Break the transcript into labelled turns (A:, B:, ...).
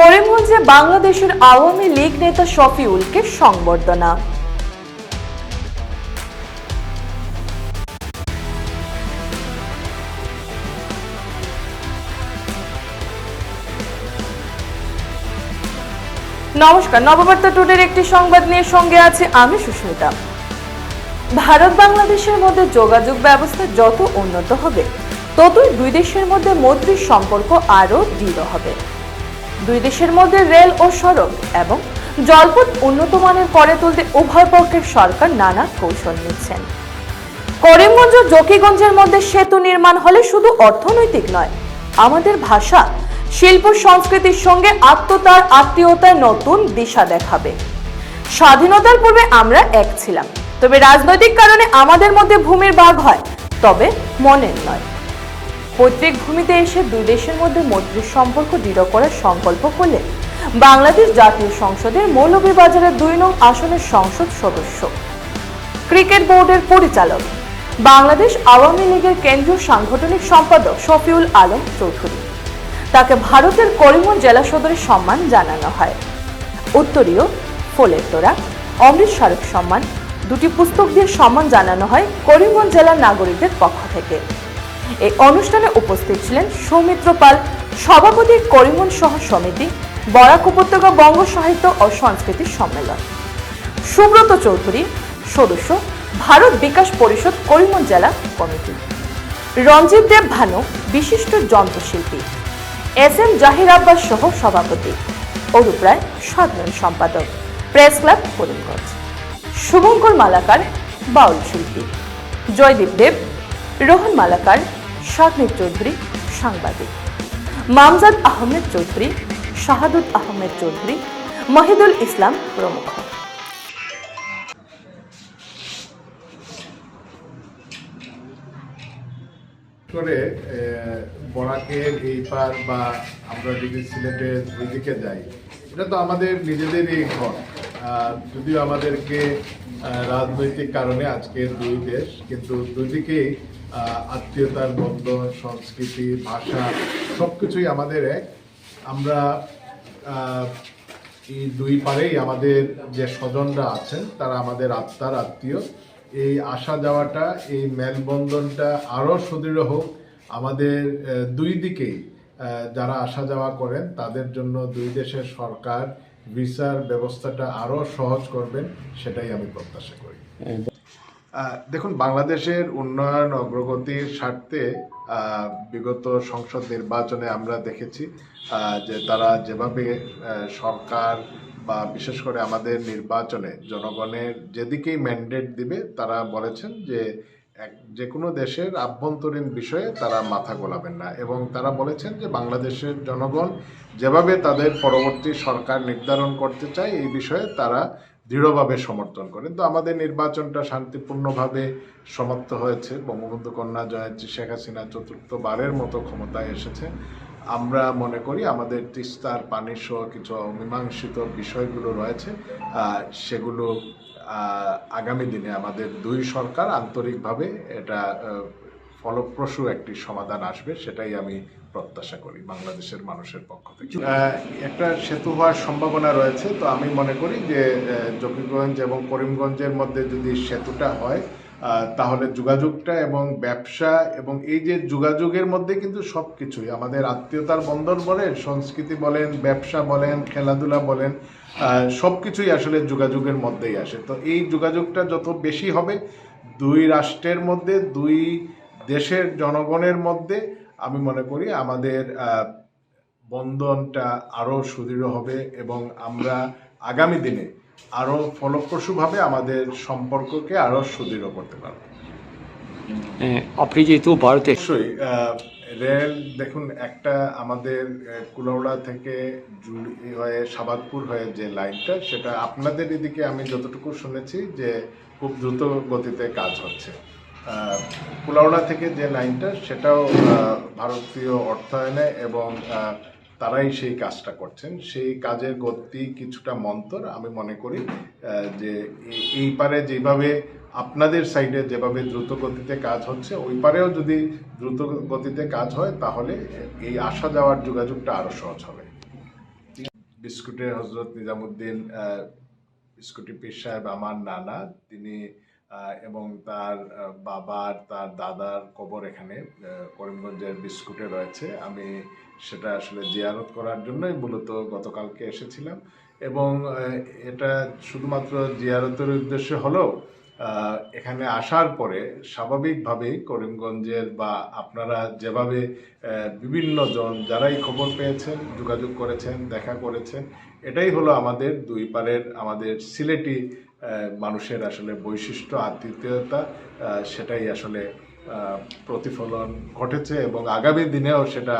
A: করিমগঞ্জে বাংলাদেশের আওয়ামী লীগ নেতা শফিউলকে সংবর্ধনা। নমস্কার, নববার্তা টুডের একটি সংবাদ নিয়ে সঙ্গে আছে আমি সুস্মিতা। ভারত বাংলাদেশের মধ্যে যোগাযোগ ব্যবস্থা যত উন্নত হবে, ততই দুই দেশের মধ্যে মৈত্রীর সম্পর্ক আরও দৃঢ় হবে। দুই দেশের মধ্যে রেল ও সড়ক এবং জলপথ উন্নত মানের করে তুলতে উভয় পক্ষের সরকার নানা কৌশল নিচ্ছেন। করিমগঞ্জ ও জকিগঞ্জের মধ্যে সেতু নির্মাণ হলে শুধু অর্থনৈতিক নয়, আমাদের ভাষা, শিল্প, সংস্কৃতির সঙ্গে আত্মতার, আত্মীয়তার নতুন দিশা দেখাবে। স্বাধীনতার পূর্বে আমরা এক ছিলাম, তবে রাজনৈতিক কারণে আমাদের মধ্যে ভূমির ভাগ হয়, তবে মনের নয়। পৈতৃক ভূমিতে এসে দুই দেশের মধ্যে মৈত্রীর সম্পর্ক দৃঢ় করার সংকল্প করলেন। বাংলাদেশ জাতীয় সংসদের মৌলভীবাজারের দুই নং আসনের সংসদ সদস্য। ক্রিকেট বোর্ডের পরিচালক। বাংলাদেশ আওয়ামী লীগের কেন্দ্রীয় সাংগঠনিক সম্পাদক শফিউল আলম চৌধুরী। তাকে ভারতের করিমগঞ্জ জেলা সদরের সম্মান জানানো হয়। উত্তরীয়, ফুলের তোড়া, অমৃত স্মারক সম্মান, দুটি পুস্তক দিয়ে সম্মান জানানো হয় করিমগঞ্জ জেলার নাগরিকদের পক্ষ থেকে। এই অনুষ্ঠানে উপস্থিত ছিলেন সৌমিত্র পাল, সভাপতি করিমগঞ্জ শহর সমিতি, বরাক উপত্যকা বঙ্গ সাহিত্য ও সংস্কৃতি সম্মেলন। সুব্রত চৌধুরী, সদস্য, ভারত বিকাশ পরিষদ করিমগঞ্জ জেলা কমিটি। রঞ্জিত দেব ভানু, বিশিষ্ট যন্ত্রশিল্পী। এস এম জাহির আব্বাস সহ সভাপতি। অরূপ রায় সাধারণ সম্পাদক। Press club Karimganj. Shubhankar Malakar, বাউল শিল্পী। জয়দীপ দেব, রোহন মালাকার শাকনির চৌধুরী সাংবাদিক। মামজাদ আহমেদ চৌধুরী শাহাদুত আহমেদ চৌধুরী মহিদুল ইসলাম প্রমুখ।
B: করে বরাকের এই পার বা আমরা যদি সিলেটের দুই দিকে যাই এটা তো আমাদের নিজেদেরই ঘর। যদিও আমাদেরকে রাজনৈতিক কারণে আজকে দুই দেশ কিন্তু দুই দিকেই আহ, আত্মীয়তার বন্ধন, সংস্কৃতি, ভাষা সব কিছুই আমাদের এক। আমরা এই দুই পারেই আমাদের যে স্বজনরা আছেন, তারা আমাদের আত্মার আত্মীয়। এই আসা যাওয়াটা, এই মেলবন্ধনটা আরও সুদৃঢ় হোক। আমাদের দুই দিকেই যারা আসা যাওয়া করেন, তাদের জন্য দুই দেশের সরকার ভিসার ব্যবস্থাটা আরও সহজ করবেন, সেটাই আমি প্রত্যাশা করি। দেখুন, বাংলাদেশের উন্নয়ন অগ্রগতির স্বার্থে বিগত সংসদ নির্বাচনে আমরা দেখেছি যে তারা যেভাবে সরকার বা বিশেষ করে আমাদের নির্বাচনে জনগণের যেদিকেই ম্যান্ডেট দিবে, তারা বলেছেন যে এক যে কোনো দেশের আভ্যন্তরীণ বিষয়ে তারা মাথা গোলাবেন না। এবং তারা বলেছেন যে বাংলাদেশের জনগণ যেভাবে তাদের পরবর্তী সরকার নির্ধারণ করতে চায়, এই বিষয়ে তারা দৃঢ়ভাবে সমর্থন করেন। তো আমাদের নির্বাচনটা শান্তিপূর্ণভাবে সমাপ্ত হয়েছে। বঙ্গবন্ধু কন্যা জয়ন্তী শেখ হাসিনা চতুর্থবারের মতো ক্ষমতায় এসেছে। আমরা মনে করি আমাদের তিস্তার পানি সহ কিছু অমীমাংসিত বিষয়গুলো রয়েছে। সেগুলো আগামী দিনে আমাদের দুই সরকার আন্তরিকভাবে এটা ফলপ্রসূ একটি সমাধান আসবে, সেটাই আমি প্রত্যাশা করি, বাংলাদেশের মানুষের পক্ষ থেকে। একটা সেতু হওয়ার সম্ভাবনা রয়েছে, তো আমি মনে করি যে জকিগঞ্জ এবং করিমগঞ্জের মধ্যে যদি সেতুটা হয় তাহলে যোগাযোগটা এবং ব্যবসা এবং এই যে যোগাযোগের মধ্যে কিন্তু সব কিছুই আমাদের আত্মীয়তার বন্দর বলেন, সংস্কৃতি বলেন, ব্যবসা বলেন, খেলাধুলা বলেন সব কিছুই আসলে যোগাযোগের মধ্যেই আসে। তো এই যোগাযোগটা যত বেশি হবে, দুই রাষ্ট্রের মধ্যে, দুই দেশের জনগণের মধ্যে আমি মনে করি আমাদের বন্ধনটা আরও সুদৃঢ় হবে এবং আমরা আগামী দিনে আরও ফলপ্রসূভাবে আমাদের সম্পর্ককে আরও সুদৃঢ় করতে পারব।
C: আপনি যেহেতু ভারতে
B: অবশ্যই রেল দেখুন একটা আমাদের কুলাউড়া থেকে জুলি হয়ে সাবাদপুর হয়ে যে লাইনটা সেটা আপনাদের এদিকে আমি যতটুকু শুনেছি যে খুব দ্রুত গতিতে কাজ হচ্ছে। কুলাউড়া থেকে যে লাইনটা, সেটাও ভারতীয় অর্থায়নে এবং তারাই সেই কাজটা করছেন। সেই কাজের গতি কিছুটা মন্তর, আমি মনে করি যে এই- পারে যেভাবে আপনাদের সাইডে যেভাবে দ্রুত গতিতে কাজ হচ্ছে, ওই পারেও যদি দ্রুত গতিতে কাজ হয়, তাহলে এই আসা যাওয়ার যোগাযোগটা আরও সহজ হবে। বিস্কুটের হজরত নিজামুদ্দিন বিস্কুটি পীর সাহেব, আমার নানা, তিনি এবং তার বাবার, তার দাদার কবর এখানে করিমগঞ্জের বিস্কুটে রয়েছে। আমি সেটা আসলে জিয়ারত করার জন্যই মূলত গতকালকে এসেছিলাম। এবং এটা শুধুমাত্র জিয়ারতের উদ্দেশ্য হলেও এখানে আসার পরে স্বাভাবিকভাবেই করিমগঞ্জের বা আপনারা যেভাবে বিভিন্ন জন যারাই খবর পেয়েছেন, যোগাযোগ করেছেন, দেখা করেছেন, এটাই হলো আমাদের দুই পারের, আমাদের সিলেটি মানুষের আসলে বৈশিষ্ট্য, আতিথেয়তা সেটাই আসলে প্রতিফলন ঘটেছে এবং আগামী দিনেও সেটা